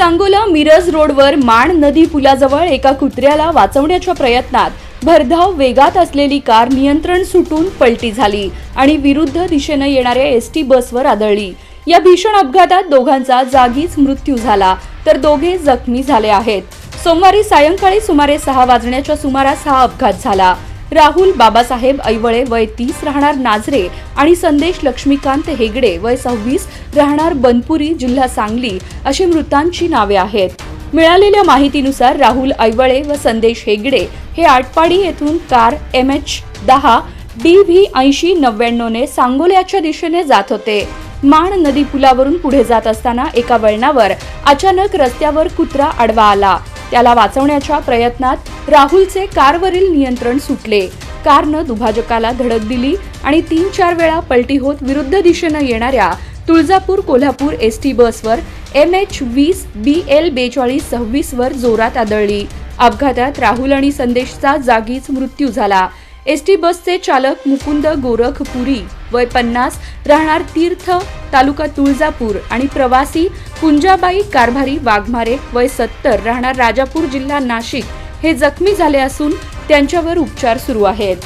सांगोला मिरज रोडवर माण नदी पुलाजवळ एका कुत्र्याला वाचवण्याच्या प्रयत्नात भरधाव वेगात असलेली कार नियंत्रण सुटून पलटी झाली आणि विरुद्ध दिशेनं येणाऱ्या एस टी बसवर आदळली. या भीषण अपघातात दोघांचा जागीच मृत्यू झाला तर दोघे जखमी झाले आहेत. सोमवारी सायंकाळी सुमारे सहा वाजण्याच्या सुमारास हा अपघात झाला. राहुल बाबासाहेब ऐवळे वय तीस राहणार नाझरे आणि संदेश लक्ष्मीकांत हेगडे वय सव्वीस राहणार बनपुरी जिल्हा सांगली अशी मृतांची नावे आहेत. मिळालेल्या माहितीनुसार राहुल ऐवळे व संदेश हेगडे हे आटपाडी येथून कार एम एच दहा डी व्ही ऐंशी नव्याण्णवने सांगोल्याच्या दिशेने जात होते. माण नदी पुलावरून पुढे जात असताना एका वळणावर अचानक रस्त्यावर कुत्रा आडवा आला. त्याला वाचवण्याच्या प्रयत्नात राहुलचे कारवरील नियंत्रण सुटले. कारनं दुभाजकाला धडक दिली आणि तीन चार वेळा पलटी होत विरुद्ध दिशेनं येणाऱ्या तुळजापूर कोल्हापूर एस टी बसवर एम एच वीस बी एल बेचाळीस सव्वीस वर जोरात आदळली. अपघातात राहुल आणि संदेशचा जागीच मृत्यू झाला. एस टी बसचे चालक मुकुंद गोरखपुरी वय पन्नास राहणार तीर्थ तालुका तुळजापूर आणि प्रवासी कुंजाबाई कारभारी वाघमारे वय सत्तर राहणार राजापूर जिल्हा नाशिक. हे जखमी झाले असून त्यांच्यावर उपचार सुरू आहेत.